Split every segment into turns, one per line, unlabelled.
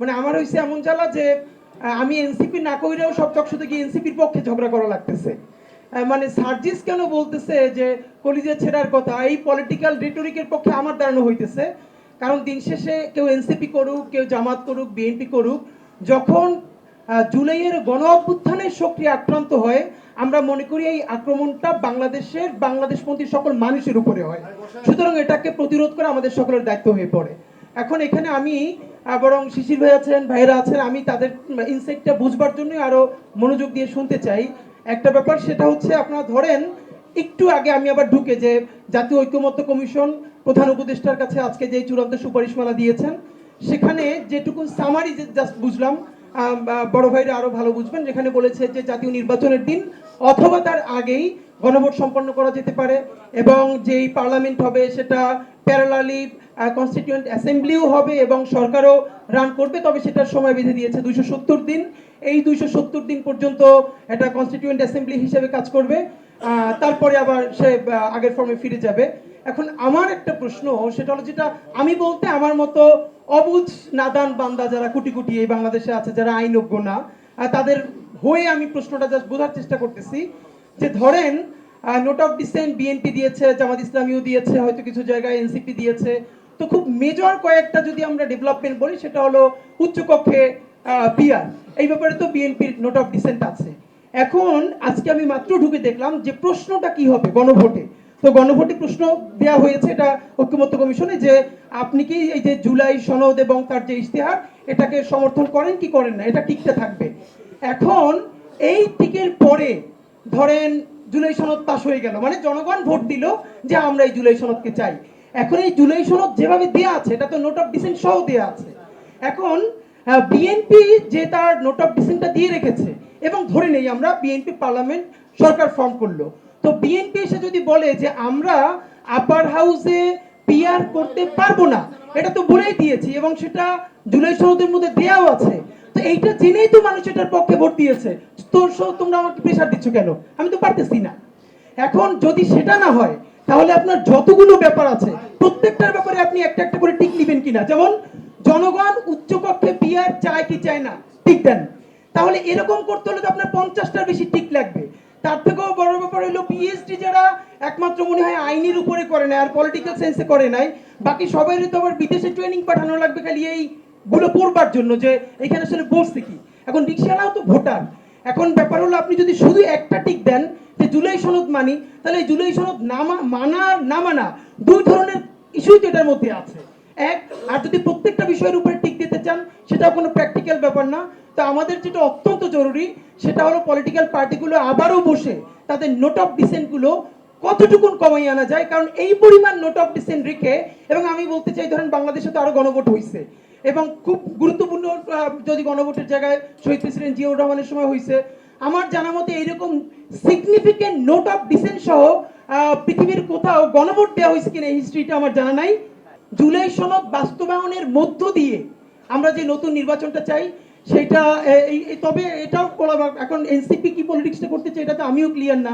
মানে আমার হয়েছে এমন জ্বালা যে আমি এনসিপি না কইরেও সব চকশোতে গিয়ে এনসিপির পক্ষে ঝগড়া করা লাগতেছে। মানে সার্জিস কেন বলতেছে যে, কলিজে ছেড়ার কথা? এই পলিটিক্যাল রিটোরিকের পক্ষে আমার দাঁড়ানো হইতেছে। কারণ দিন শেষে কেউ এনসিপি করুক, কেউ জামাত করুক, বিএনপি করুক, যখন জুলাইয়ের গণ অভ্যুত্থানের শক্তি আক্রান্ত হয়, আমরা মনে করি এই আক্রমণটা বাংলাদেশের বাংলাদেশ বাংলাদেশপন্থী সকল মানুষের উপরে হয়। সুতরাং এটাকে প্রতিরোধ করা আমাদের সকলের দায়িত্ব হয়ে পড়ে। এখন এখানে আমি বরং শিশির ভাই আছেন ভাইরা আছেন, আমি তাদের ইনসেক্টটা বুঝবার জন্য আরও মনোযোগ দিয়ে শুনতে চাই। একটা ব্যাপার, সেটা হচ্ছে আপনারা ধরেন, একটু আগে আমি আবার ঢুকে যে জাতীয় ঐক্যমত্য কমিশন প্রধান উপদেষ্টার কাছে আজকে যে চূড়ান্ত সুপারিশমালা দিয়েছেন, সেখানে যেটুকু সামারি জাস্ট বুঝলাম বড় ভাইরা আরও ভালো বুঝবেন, যেখানে বলেছে যে জাতীয় নির্বাচনের দিন অথবা তার আগেই গণভোট সম্পন্ন করা যেতে পারে এবং যেই পার্লামেন্ট হবে সেটা প্যারালালি কনস্টিটিউয়েন্ট অ্যাসেম্বলিও হবে এবং সরকারও রান করবে, তবে সেটার সময় বেঁধে দিয়েছে দুইশো সত্তর দিন। এই দুইশো সত্তর দিন পর্যন্ত এটা কনস্টিটিউয়েন্ট অ্যাসেম্বলি হিসেবে কাজ করবে। তারপরে আবার সে আগের ফর্মে ফিরে যাবে। এখন আমার একটা প্রশ্ন, সেটা হলো যেটা আমি বলতে আমার মতো অবুঝ, নাদান বান্দা যারা কুটি কুটি এই বাংলাদেশে আছে, যারা আইনজ্ঞ না তাদের হয়ে আমি প্রশ্নটা জাস্ট বোঝার চেষ্টা করতেছি। যে ধরেন নোট অফ ডিসেন্ট বিএনপি দিয়েছে, জামাত ইসলামীও দিয়েছে, হয়তো কিছু জায়গায় এনসিপি দিয়েছে। তো খুব মেজর কয়েকটা যদি আমরা ডেভেলপমেন্ট বলি, সেটা হলো উচ্চকক্ষে পিয়ার এই ব্যাপারে তো বিএনপির নোট অফ ডিসেন্ট আছে। এখন আজকে আমি মাত্র ঢুকে দেখলাম যে প্রশ্নটা কি হবে গণভোটে। তো গণভোটে প্রশ্ন দেওয়া হয়েছে এটা ঐক্যমত্য কমিশনে যে আপনি কি এই যে জুলাই সনদ এবং তার যে ইশতেহার, এটাকে সমর্থন করেন কি করেন না? এটা টিকতে থাকবে। এখন এই টিকের পরে ধরেন জুলাই সনদ পাশ হয়ে গেল মানে জনগণ ভোট দিল যে আমরা এই জুলাই সনদকে চাই। এখন এই জুলাই সনদ যেভাবে দেয়া আছে, এটা তো নোট অফ ডিসেন্ট সহ দেয়া আছে। এখন বিএনপি যে তার নোট অফ ডিসেন্টটা দিয়ে রেখেছে, এবং ধরে নেই আমরা বিএনপি পার্লামেন্ট সরকার ফর্ম করল। তো বিএনপি এসে যদি বলে যে আমরা আপার হাউসে পিআর করতে পারব না, এটা তো বলেই দিয়েছি, এবং সেটা জুলাই সনদের মধ্যে দেওয়াও আছে। তো এইটা জেনেই তো মানুষ এটার পক্ষে ভোট দিয়েছে। তো তোমরা আমাকে প্রেশার দিচ্ছ কেন? আমি তো পারতেছি না। এখন যদি সেটা না হয়, তাহলে আপনার যতগুলো ব্যাপার আছে, প্রত্যেকটার ব্যাপারে আপনি একটা একটা করে টিক নেবেন কিনা? যেমন, জনগণ উচ্চকক্ষে পিআর চায় কি চায় না? টিক দেন। তাহলে এরকম করতে হলে তো আপনার পঞ্চাশটার বেশি টিক লাগবে। তার থেকেও বড় ব্যাপার হলো পিএইচডি যারা একমাত্র মনে হয় আইনের উপরে করে নাই, আর পলিটিক্যাল সেন্সে করে নাই, বাকি সবাই তো আবার বিদেশে ট্রেনিং পাঠানো লাগবে খালি এই গুলো পড়বার জন্য যে, এখানে আসলে বসছে কি? এখন রিক্সাওয়ালাও তো ভোটার এখন ব্যাপার হলো আপনি যদি শুধু একটা টিক দেন যে জুলাই সনদ মানি, তাহলে জুলাই সনদ নামা, মানা না মানা দুই ধরনের ইস্যুই তো এটার মধ্যে আছে। এক, আর যদি প্রত্যেকটা বিষয়ের উপরে টিক দিতে চান, সেটাও কোনো প্র্যাকটিক্যাল ব্যাপার না। তো আমাদের যেটা অত্যন্ত জরুরি, সেটা হলো পলিটিক্যাল পার্টিগুলো আবারও বসে তাদের নোট অফ ডিসেন্টগুলো কতটুকুন কমাই আনা যায়? কারণ এই পরিমাণ নোট অফ ডিসেন্ট রেখে, এবং আমি বলতে চাই, ধরেন বাংলাদেশে তো আরও গণভোট হয়েছে এবং খুব গুরুত্বপূর্ণ যদি গণভোটের জায়গায় শহীদ প্রেসিডেন্ট জিয়াউর রহমানের সময় হয়েছে আমার জানা মতে এইরকম সিগনিফিকেন্ট নোট অফ ডিসেন্ট সহ পৃথিবীর কোথাও গণভোট দেওয়া হয়েছে কিনা হিস্ট্রিটা আমার জানা নাই। জুলাই সনদ বাস্তবায়নের মধ্য দিয়ে আমরা যে নতুন নির্বাচনটা চাই সেটা তবে এটাও এখন এনসিপি কি পলিটিক্সটা করতে চাই এটা তো আমিও ক্লিয়ার না।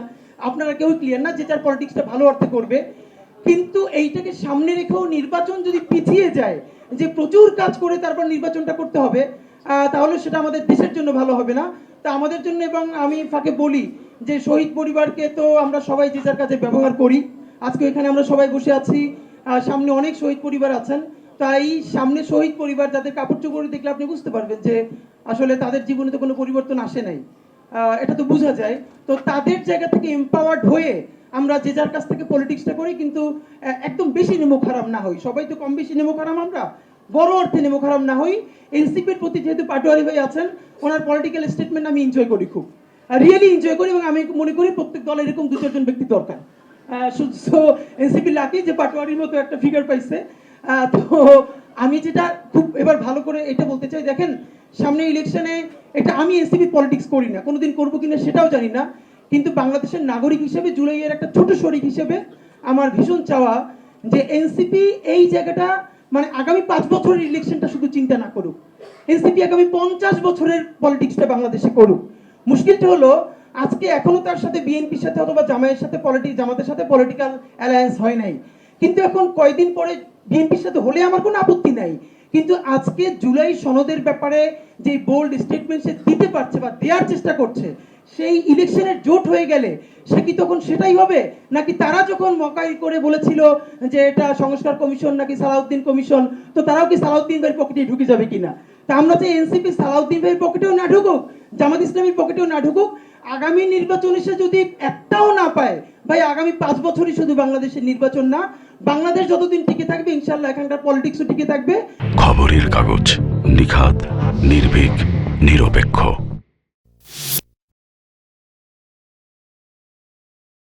আপনারা কেউ ক্লিয়ার না যে তার পলিটিক্সটা ভালো অর্থে করবে। কিন্তু এইটাকে সামনে রেখেও নির্বাচন যদি পিছিয়ে যায়, যে প্রচুর কাজ করে তারপর নির্বাচনটা করতে হবে তাহলে সেটা আমাদের দেশের জন্য ভালো হবে না। তা আমাদের জন্য এবং আমি ফাঁকে বলি যে শহীদ পরিবারকে তো আমরা সবাই যে যার কাছে ব্যবহার করি, আজকে এখানে আমরা সবাই বসে আছি সামনে অনেক শহীদ পরিবার আছেন। তাই সামনে শহীদ পরিবার যাদের কাপড় চোপড় দেখলে আপনি বুঝতে পারবেন যে আসলে তাদের জীবনে তো কোনো পরিবর্তন আসে নাই। এটা তো বোঝা যায়। তো তাদের জায়গা থেকে এম্পাওয়ার্ড হয়ে আমরা যে যার কাছ থেকে পলিটিক্সটা করি কিন্তু একদম বেশি নেমো খারাপ না হই। সবাই তো কম বেশি নেমো খারাপ আমরা। বড় অর্থে নেমো খারাপ না হই। এনসিপির প্রতি যেহেতু পাটোয়ারি হয়ে আছেন, ওনার পলিটিক্যাল স্টেটমেন্ট আমি এনজয় করি খুব। রিয়েলি এনজয় করি এবং আমি মনে করি প্রত্যেক দলের এরকম দু চারজন ব্যক্তি দরকার। সো এনসিপি লাকি যে পাটোয়ারির মতো একটা ফিগার পাইছে। তো আমি যেটা খুব এবার ভালো করে এটা বলতে চাই, দেখেন, সামনে ইলেকশনে এটা আমি এনসিপি পলিটিক্স করি না, কোনোদিন করব কিনা সেটাও জানি না, কিন্তু বাংলাদেশের নাগরিক হিসেবে, জুলাইয়ের একটা ছোট শরিক হিসেবে আমার ভীষণ চাওয়া যে এনসিপি এই জায়গাটা মানে আগামী পাঁচ বছরের ইলেকশনটা শুধু চিন্তা না করুক। এনসিপি আগামী পঞ্চাশ বছরের পলিটিক্সটা বাংলাদেশে করুক। মুশকিলটা হলো, আজকে এখনও তার সাথে বিএনপির সাথে অথবা জামাইয়ের সাথে পলিটিক জামাতের সাথে পলিটিক্যাল অ্যালায়েন্স হয় নাই। কিন্তু এখন কয়দিন পরে বিএনপির সাথে হলে আমার কোনো আপত্তি নাই। কিন্তু আজকে জুলাই সনদের ব্যাপারে যে বোল্ড স্টেটমেন্ট সে দিতে পারছে বা দেওয়ার চেষ্টা করছে, সেই ইলেকশনের জোট হয়ে গেলে সে কি তখন সেটাই হবে? নাকি তারা যখন মকাই করে বলেছিল যে এটা সংস্কার কমিশন নাকি সালাউদ্দিন কমিশন, তো তারাও কি সালাউদ্দিন ভাইয়ের পকেটে ঢুকে যাবে কিনা? তা আমরা চাই এনসিপি সালাউদ্দিন ভাইয়ের পকেটেও না ঢুকুক, জামাত ইসলামের পকেটেও না ঢুকুক। আগামী নির্বাচনে সে যদি একটাও না পায় ভাই, আগামী পাঁচ বছরই শুধু বাংলাদেশের নির্বাচন না, বাংলাদেশ যতদিন টিকে থাকবে, ইনশাল্লাহ এখানকার পলিটিক্সও টিকে থাকবে।
খবরের কাগজ নিখাত, নির্ভীক, নিরপেক্ষ।